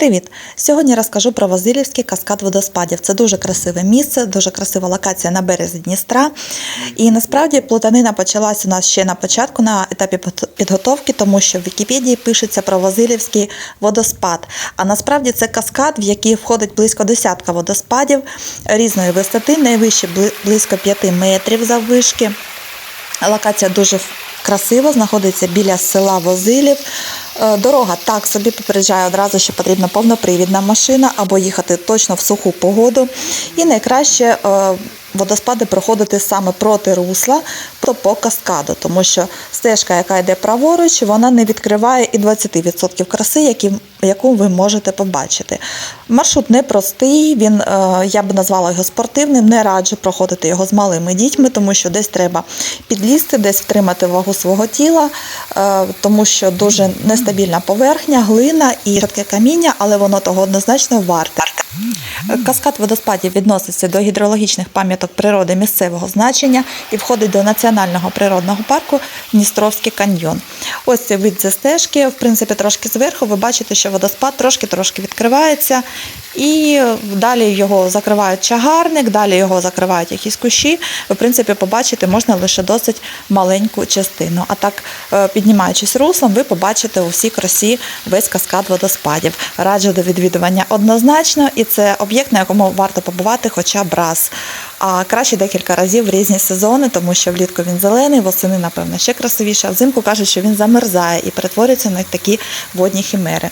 Привіт! Сьогодні розкажу про Вазилівський каскад водоспадів. Це дуже красиве місце, дуже красива локація на березі Дністра. І насправді плутанина почалась у нас ще на початку на етапі підготовки, тому що в Вікіпедії пишеться про Вазилівський водоспад. А насправді це каскад, в який входить близько десятка водоспадів різної висоти, найвищий бли- близько 5 метрів заввишки. Локація дуже красива, знаходиться біля села Возилів. Е, Дорога так собі попереджає одразу, що потрібна повнопривідна машина або їхати точно в суху погоду. І найкраще е, водоспади проходити саме проти русла, про по каскаду, тому що стежка, яка йде праворуч, вона не відкриває і 20% краси, які, яку ви можете побачити. Маршрут непростий, він, е, я б назвала його спортивним, не раджу проходити його з малими дітьми, тому що десь треба підлізти, десь втримати вагу свого тіла, е, тому що дуже нестабільна поверхня, глина і рідке каміння, але воно того однозначно варте. Каскад водоспадів відноситься до гідрологічних пам'яток природи місцевого значення і входить до національного природного парку Дністровський каньйон. Ось цей вид зі стежки, в принципі, трошки зверху. Ви бачите, що водоспад трошки-трошки відкривається, і далі його закривають чагарник, далі його закривають якісь кущі. В принципі, побачити можна лише досить маленьку частину. А так, е, піднімаючись руслом, ви побачите у всій красі весь каскад водоспадів. Раджу до відвідування однозначно, і це об'єкт, на якому варто побувати хоча б раз. А краще декілька разів в різні сезони, тому що влітку він зелений, восени, напевно, ще красивіше. А взимку кажуть, що він замерзає і перетворюється на такі водні хімери.